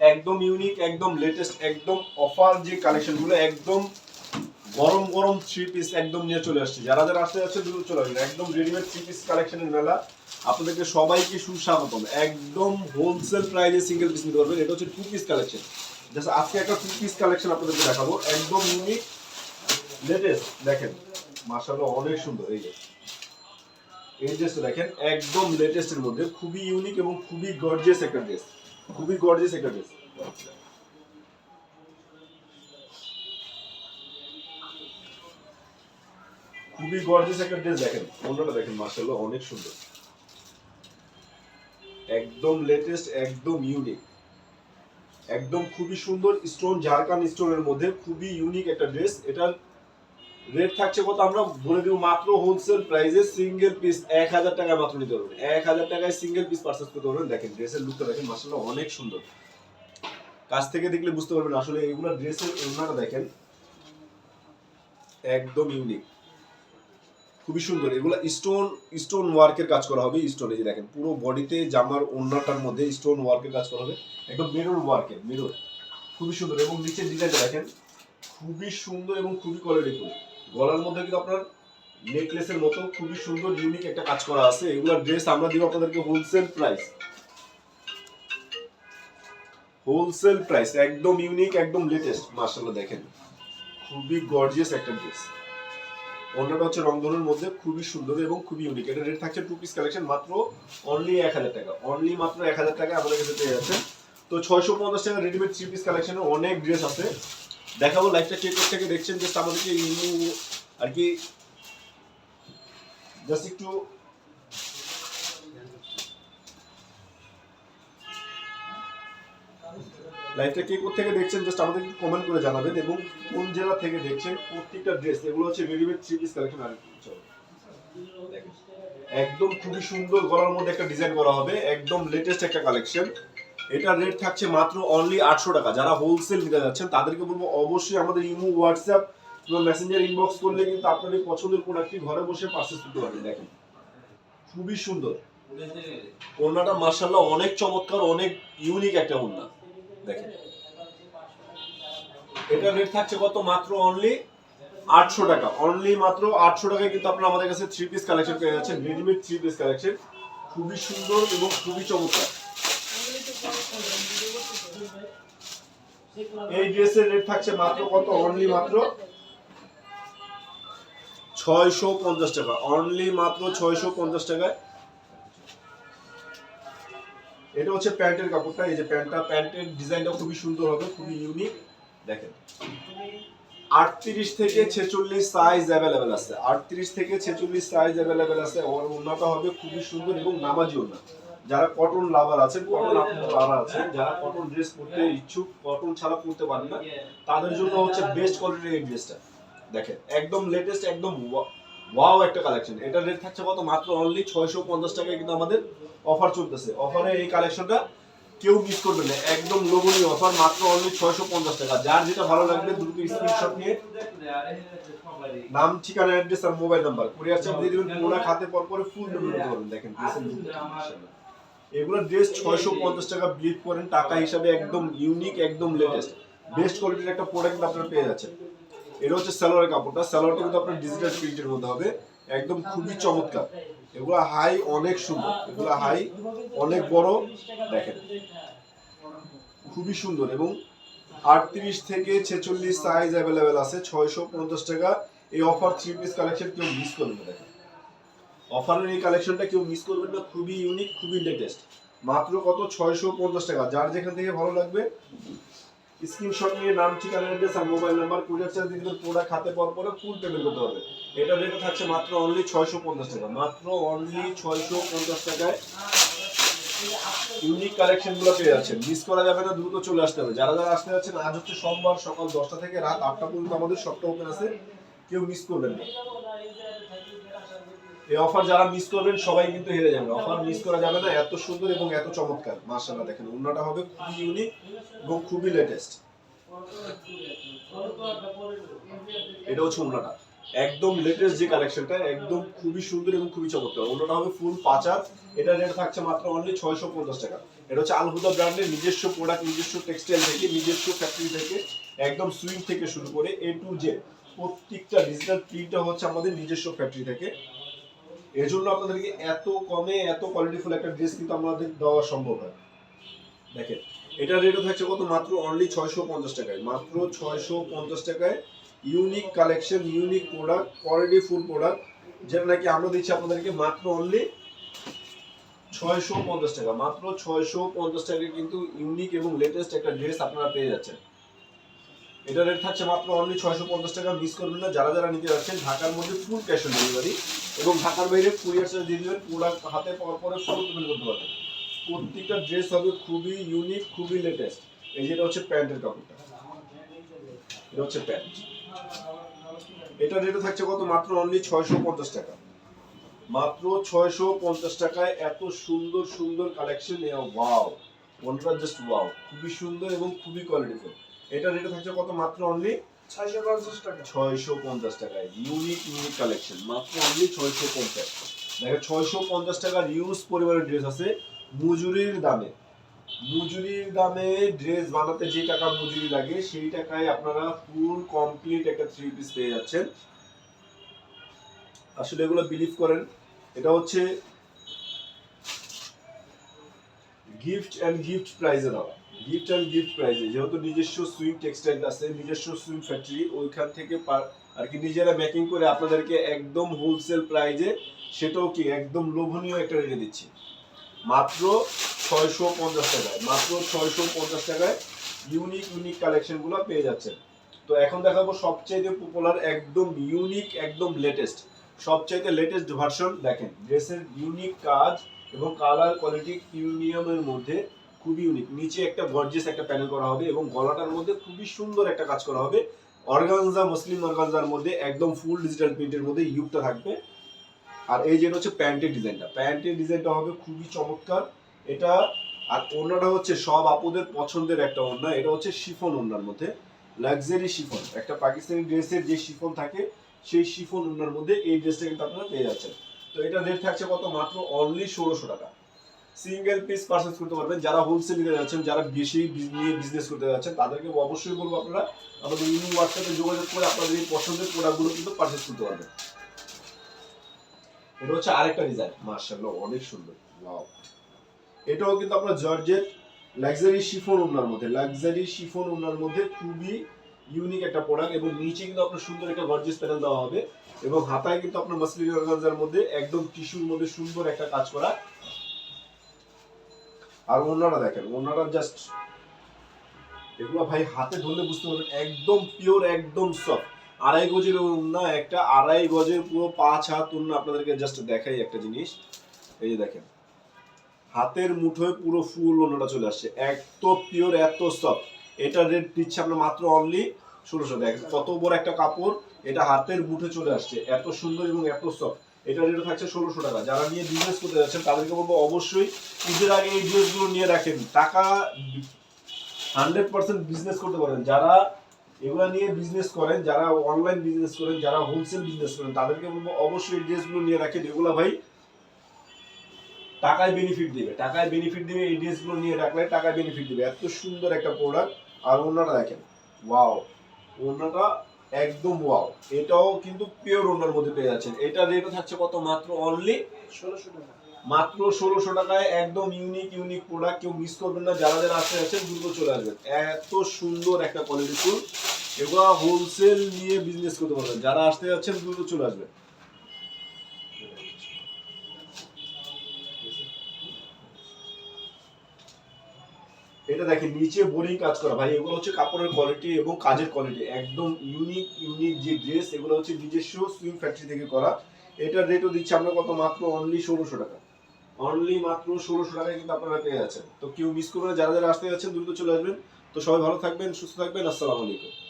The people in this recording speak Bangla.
একদম ইউনিক একদম লেটেস্ট একদম অফার যে কালেকশনগুলো একদম গরম গরম থ্রি পিস একদম নিয়ে চলে আসছে। যারা যারা আসতে যাচ্ছে, দ্রুত চলে আসবে। একদম রেডিমেড থ্রি পিস কালেকশনের মেলা। আপনাদেরকে সবাইকে সুস্বাগতম। একদম হোলসেল প্রাইসে সিঙ্গেল পিস নিতে পারবেন। এটা হচ্ছে টু পিস কালেকশন জাস্ট আজকে একটা টু পিস কালেকশন আপনাদেরকে দেখাবো। একদম ইউনিক লেটেস্ট দেখেন। মাশাআল্লাহ, অনেক সুন্দর। এই যে। এই ড্রেসটা দেখেন, একদম লেটেস্টের মধ্যে। খুবই ইউনিক এবং খুবই গর্জিয়াস একটা ড্রেস খুবই গর্জিয়াস একটা ড্রেস খুবই গর্জিয়াস একটা ড্রেস দেখেন অন্যটা দেখেন, মাশাআল্লাহ, অনেক সুন্দর। একদম লেটেস্ট একদম ইউনিক একদম খুবই সুন্দর স্টোন ঝাড়খান স্টোনের মধ্যে খুবই ইউনিক একটা ড্রেস এটার রেট থাকছে কত? আমরা বলে দিব মাত্র হোলসেল প্রাইসে সিঙ্গেল পিস এক হাজার টাকায় মাত্র নিতে পারবেন এক হাজার টাকায় সিঙ্গেল পিস পারচেস করতে পারবেন। দেখেন ড্রেসের লুকটা দেখেন মাসাল্লাহ অনেক সুন্দর। কাছ থেকে দেখলে বুঝতে পারবেন আসলে এগুলো ড্রেসের ওনাটা দেখেন, একদম ইউনিক খুবই সুন্দর। এগুলো স্টোন স্টোন ওয়ার্কের কাজ করা হবে স্টোন এই যে দেখেন, পুরো বডিতে জামার ওড়নাটার মধ্যে স্টোন ওয়ার্কের কাজ করা হবে। একদম মিরর ওয়ার্কের মিরর খুবই সুন্দর। এবং নিচের ডিজাইনটা দেখেন, খুবই সুন্দর এবং খুবই কোয়ালিটিফুল গলার মধ্যে কিন্তু আপনার নেকলেসের মতো খুবই সুন্দর ইউনিক একটা কাজ করা আছে। এগুলোর ড্রেস আমরা দিব আপনাদেরকে হোলসেল প্রাইস হোলসেল প্রাইস একদম ইউনিক একদম লেটেস্ট মার্শাল্লাহ দেখেন। খুবই গর্জিয়াস একটা ড্রেস অন্যটা হচ্ছে রংধনুর মধ্যে খুবই সুন্দর এবং খুবই ইউনিক এটা রেট থাকছে টু পিস কালেকশন মাত্র অনলি এক হাজার টাকা। অনলি মাত্র এক হাজার টাকা আমাদের কাছে পেয়ে যাচ্ছেন। তো ছয়শো পঞ্চাশ টাকা রেডিমেড থ্রি পিস কালেকশনের অনেক ড্রেস আছে। দেখাবো লাইফটা কে থেকে দেখছেন জাস্ট আমাদেরকে ইমু আর কি জাস্ট একটু লাইফটা কে থেকে দেখছেন জাস্ট আমাদের কমেন্ট করে জানাবেন এবং কোন জেলা থেকে দেখছেন, প্রত্যেকটা ড্রেস এগুলো হচ্ছে রেডিমেড থ্রি পিস কালেকশন আর একদম খুবই সুন্দর গলার মধ্যে একটা ডিজাইন করা হবে, একদম লেটেস্ট একটা কালেকশন এটা রেট থাকছে মাত্র অনলি আটশো টাকা। যারা হোলসেল নিতে যাচ্ছেন, তাদেরকে বলব অবশ্যই আমাদের ইমো, হোয়াটসঅ্যাপ এবং মেসেঞ্জার ইনবক্স করলে কিন্তু আপনাদের পছন্দের প্রোডাক্টটি ঘরে বসে পারচেস করতে পারবেন। দেখেন, খুবই সুন্দর। ওড়নাটা মার্শাল্লাহ অনেক চমৎকার, অনেক ইউনিক একটা ওড়না। দেখেন, এটা রেট থাকছে কত? মাত্র অনলি আটশো টাকা। অনলি মাত্র আটশো টাকায় কিন্তু আপনারা আমাদের কাছে থ্রি পিস কালেকশন পেয়ে যাচ্ছেন। রেডিমেড থ্রি পিস কালেকশন খুবই সুন্দর এবং খুবই চমৎকার। এই ড্রেসের রেট থাকছে মাত্র কত? অনলি মাত্র ছয়শো পঞ্চাশ টাকা। অনলি মাত্র ছয়শো পঞ্চাশ টাকায়। এটা হচ্ছে প্যান্টের কাপড়টা। এই যে প্যান্টটা, প্যান্টের ডিজাইনটা খুবই সুন্দর হবে, খুবই ইউনিক দেখেন। আটত্রিশ থেকে ছেচল্লিশ সাইজ অ্যাভেলেবেল আছে। আটত্রিশ থেকে ছেচল্লিশ সাইজ অ্যাভেলেবেল আছে। ওর ওড়নাটা হবে খুবই সুন্দর এবং নামাজি ওড়না। যারা কটন লাভার আছেন কটন আপনার লাভার আছেন যারা কটন ড্রেস পরতে ইচ্ছুক কটন ছাড়া পরতে পারেন না তাদের জন্য হচ্ছে বেস্ট কোয়ালিটির এই ড্রেসটা দেখেন একদম লেটেস্ট একদম ওয়াও একটা কালেকশন এটা রেট থাকছে কত? মাত্র অনলি ছয়শো পঞ্চাশ টাকায় কিন্তু আমাদের অফার চলতেছে। অফারে এই কালেকশনটা কেউ মিস করবে না। একদম লোভনীয় অফার মাত্র অনলি ছয়শো পঞ্চাশ টাকা। যার যেটা ভালো লাগবে দ্রুত স্ক্রিনশট নিয়ে নাম ঠিকানা অ্যাড্রেস আর মোবাইল নাম্বার কুরিয়ার চার্জ দিয়ে দিবেন পুরো খাতে পর পরে ফুল পেমেন্ট করতে পারবেন দেখেন এগুলো ড্রেস ছয়শো পঞ্চাশ টাকা বিলিভ করেন টাকা হিসাবে একদম ইউনিক একদম লেটেস্ট বেস্ট কোয়ালিটির একটা প্রোডাক্ট আপনারা পেয়ে যাচ্ছেন। এটা হচ্ছে সালোয়ারের কাপড়টা। সালোয়ারটা কিন্তু আপনার ডিজিটাল প্রিন্টের মধ্যে হবে। একদম খুবই চমৎকার। এগুলো হাই অনেক সুন্দর। এগুলো হাই অনেক বড়। দেখেন। খুবই সুন্দর এবং আটত্রিশ থেকে ছেচল্লিশ সাইজ অ্যাভেলেবেল আছে। ছয়শো পঞ্চাশ টাকা। এই অফার থ্রি পিস কালেকশন কেউ মিস করবে দেখেন অফারের এই কালেকশনটা কেউ মিস করবেন না, খুবই ইউনিক খুবই লেটেস্ট মাত্র কত? ছয়শো পঞ্চাশ টাকা। যার যেখান থেকে ভালো লাগবে স্ক্রিনশট নিয়ে নাম, ঠিকানা অ্যাড্রেস আর মোবাইল নাম্বার কুরিয়ার চার্জ দিয়ে প্রোডাক্ট হাতে পর পরে ফুল পেমেন্ট করতে হবে। এটা রেট থাকছে মাত্র অনলি ছয়শো পঞ্চাশ টাকা। মাত্র অনলি ছয়শো পঞ্চাশ টাকায় ইউনিক কালেকশনগুলো পেয়ে যাচ্ছেন। মিস করা যাবে না, দ্রুত চলে আসতে হবে। যারা যারা আসতে যাচ্ছেন, আজ হচ্ছে সোমবার সকাল দশটা থেকে রাত আটটা পর্যন্ত আমাদের শপটা ওপেন আছে। কেউ মিস করবেন না। এই অফার যারা মিস করবেন, সবাই কিন্তু হেরে যাবে অফার মিস করা যাবে না, এত সুন্দর এবং এত চমৎকার। মার্শাল্লাহ দেখেন অন্যটা হবে খুবই ইউনিক এবং খুবই লেটেস্ট এটা হচ্ছে অন্যটা একদম লেটেস্ট যে কালেকশনটা একদম খুবই সুন্দর এবং খুবই চমৎকার। অন্যটা হবে ফুল পাঁচা এটা রেট থাকছে মাত্র অনলি ছয়শো পঞ্চাশ টাকা। এটা হচ্ছে আলহুদা ব্র্যান্ডের নিজস্ব প্রোডাক্ট নিজস্ব টেক্সটাইল থেকে, নিজস্ব ফ্যাক্টরি থেকে, একদম সুইং থেকে শুরু করে এ টু জে প্রত্যেকটা ডিজিটাল প্রিন্টটা হচ্ছে আমাদের নিজস্ব ফ্যাক্টরি থেকে। এর জন্য আপনাদেরকে এত কমে এত কোয়ালিটিফুল একটা ড্রেস কিন্তু আমাদের দেওয়া সম্ভব হয়। দেখেন, এটা রেটও থাকছে কত? মাত্র অনলি ছয়শো পঞ্চাশ টাকায়। মাত্র ছয়শো পঞ্চাশ টাকায় unique collection unique product quality full product যেটা নাকি আমরা দিচ্ছি আপনাদেরকে মাত্র অনলি ছয়শো পঞ্চাশ টাকা। মাত্র ছয়শো পঞ্চাশ টাকায় কিন্তু ইউনিক এবং লেটেস্ট একটা ড্রেস আপনারা পেয়ে যাচ্ছেন। এটা রেট থাকছে মাত্র অনলি ছয়শো পঞ্চাশ টাকা। মিস করবেন না। যারা যারা নিতে যাচ্ছেন, ঢাকার মধ্যে ফুল ক্যাশ অন ডেলিভারি এবং ঢাকার বাইরে কুরিয়ার চার্জ দিয়ে দেবেন প্রোডাক্ট হাতে পাওয়ার পরে ফুল পেমেন্ট করতে পারবেন। প্রত্যেকটা ড্রেস হবে খুবই ইউনিক খুবই লেটেস্ট এই যেটা হচ্ছে প্যান্টের কাপড়টা। এটা হচ্ছে প্যান্ট। এটা রেটে থাকছে কত? মাত্র অনলি ছয়শো পঞ্চাশ টাকা। মাত্র ছয়শো পঞ্চাশ টাকায় এত সুন্দর সুন্দর কালেকশন ওয়াও ওয়ানটা জাস্ট ওয়াও খুবই সুন্দর এবং খুবই কোয়ালিটিফুল এটা রেটে থাকছে কত? মাত্র অনলি দামে। ড্রেস বানাতে যে টাকা মজুরি লাগে, সেই টাকায় আপনারা ফুল কমপ্লিট একটা থ্রি পিস পেয়ে যাচ্ছেন। আসলে এগুলো বিলিভ করেন, এটা হচ্ছে গিফট অ্যান্ড গিফট প্রাইজে দেওয়া গিফট অ্যান্ড গিফট প্রাইজে যেহেতু নিজস্ব সুইং টেক্সটাইল আছে, নিজস্ব সুইং ফ্যাক্টরি ওইখান থেকে আর কি নিজেরা মেকিং করে আপনাদেরকে একদম হোলসেল প্রাইজে সেটাও কি একদম লোভনীয় একটা রেটে দিচ্ছি। মাত্র ছয়শো পঞ্চাশ টাকায়, মাত্র ছয়শো পঞ্চাশ টাকায় ইউনিক ইউনিক কালেকশনগুলো পেয়ে যাচ্ছেন। তো এখন দেখাবো সবচাইতে পপুলার একদম ইউনিক একদম লেটেস্ট সবচাইতে লেটেস্ট ভার্সন দেখেন। ড্রেসের ইউনিক কাজ এবং কালার কোয়ালিটি প্রিমিয়ামের মধ্যে খুবই ইউনিক নিচে একটা গর্জেস একটা প্যানেল করা হবে এবং গলাটার মধ্যে খুবই সুন্দর একটা কাজ করা হবে। অর্গানজা, মুসলিম অর্গানজার মধ্যে একদম ফুল ডিজিটাল প্রিন্টের মধ্যে ইউকটা থাকবে। আর এই যেটা হচ্ছে প্যান্টের ডিজাইনটা। প্যান্টের ডিজাইনটা হবে খুবই চমৎকার। এটা আর ওড়নাটা হচ্ছে সব আপুদের পছন্দের একটা ওড়না। এটা হচ্ছে শিফন ওড়নার মধ্যে। Luxury chiffon. একটা পাকিস্তানি ড্রেসের যে শিফন থাকে, সেই শিফন ওড়নার মধ্যে এই ড্রেসটা কিন্তু আপনারা পেয়ে যাচ্ছেন। তো এটা রেট থাকছে কত? মাত্র অনলি ষোলোশো টাকা। সিঙ্গেল পিস পারচেস করতে পারবেন। যারা হোলসেল নিতে যাচ্ছেন, যারা বেশি নিয়ে বিজনেস করতে যাচ্ছেন, তাদেরকে অবশ্যই বলব আপনারা, আমাদের ইউনিক হোয়াটসঅ্যাপে যোগাযোগ করে আপনাদের এই পছন্দের প্রোডাক্টগুলো কিন্তু পারচেস করতে পারবেন। এটা হচ্ছে আরেকটা ডিজাইন মার্শাল্লাহ অনেক সুন্দর। ওয়াও এটাও কিন্তু আপনার জর্জেট লাক্সারি শিফন ওনার মধ্যে। লাক্সারি শিফন ওনার মধ্যে খুবই ইউনিক একটা প্রোডাক্ট এবং নিচে কিন্তু আপনার সুন্দর একটা গর্জিয়াস প্যানেল দেওয়া হবে। এবং হাতায় কিন্তু আপনার মাসলিন মধ্যে একদম টিস্যুর মধ্যে সুন্দর একটা কাজ করা আর ওনারা দেখেন ওনারা জাস্ট এগুলো ভাই হাতে ধরলে বুঝতে পারবেন, একদম পিওর একদম সফট আড়াই গজের ওড়না, একটা আড়াই গজের পুরো পাঁচ হাত ওড়না আপনাদেরকে জাস্ট দেখাই একটা জিনিস। এই যে দেখেন, হাতের মুঠোয় পুরো ফুল ওড়নাটা চলে আসছে, এত পিওর এত সফট এটা রেট দিচ্ছে আমরা মাত্র অনলি ষোলোশো। দেখেন কত বড় একটা কাপড়, এটা হাতের মুঠে চলে আসছে, এত সুন্দর এবং এত সফট এটা রেট থাকছে ষোলোশো টাকা। যারা নিয়ে বিজনেস করতে যাচ্ছেন, তাদেরকে বলব অবশ্যই ঈদের আগে এই ড্রেসগুলো নিয়ে রাখেন টাকা হান্ড্রেড পার্সেন্ট বিজনেস করতে পারেন। যারা এগুলো নিয়ে বিজনেস করেন, যারা অনলাইন বিজনেস করেন, যারা হোলসেল বিজনেস করেন, তাদেরকে বলব অবশ্যই এই ড্রেসগুলো নিয়ে রাখেন। এগুলো ভাই টাকায় বেনিফিট দিবে। টাকায় বেনিফিট দিবে, এই ড্রেসগুলো নিয়ে রাখলে টাকায় বেনিফিট দেবে। এত সুন্দর একটা প্রোডাক্ট আর ওনারা দেখেন ওয়াও ওনাটা একদম ওয়াও। এটাও কিন্তু পিওর ওনার মধ্যে পেয়ে যাচ্ছেন। এটা রেট হচ্ছে কত? মাত্র অনলি ষোলোশো টাকা। মাত্র ষোলোশো টাকায় একদম ইউনিক ইউনিক প্রোডাক্ট কেউ মিস করবেন না। যারা যারা আসতে আছেন দ্রুত চলে আসবেন। এত সুন্দর একটা কোয়ালিটি ফুল এগুলো হোলসেল নিয়ে বিজনেস করতে পারবেন। যারা আসতে যাচ্ছেন দ্রুত চলে আসবেন। এটা দেখেন, নিচে বোরিং কাজ করা। ভাই, এগুলো হচ্ছে কাপড়ের কোয়ালিটি এবং কাজের কোয়ালিটি একদম ইউনিক ইউনিক যে ড্রেস এগুলো হচ্ছে নিজস্ব সুইম ফ্যাক্টরি থেকে করা। এটার রেটও দিচ্ছে আমরা কত? মাত্র অনলি ষোলোশো টাকা। অনলি মাত্র ষোলোশো টাকায় কিন্তু আপনারা পেয়ে যাচ্ছেন। তো কেউ মিস করবেন যারা যারা আসতে যাচ্ছেন, দ্রুত চলে আসবেন। তো সবাই ভালো থাকবেন, সুস্থ থাকবেন। আসসালামু আলাইকুম।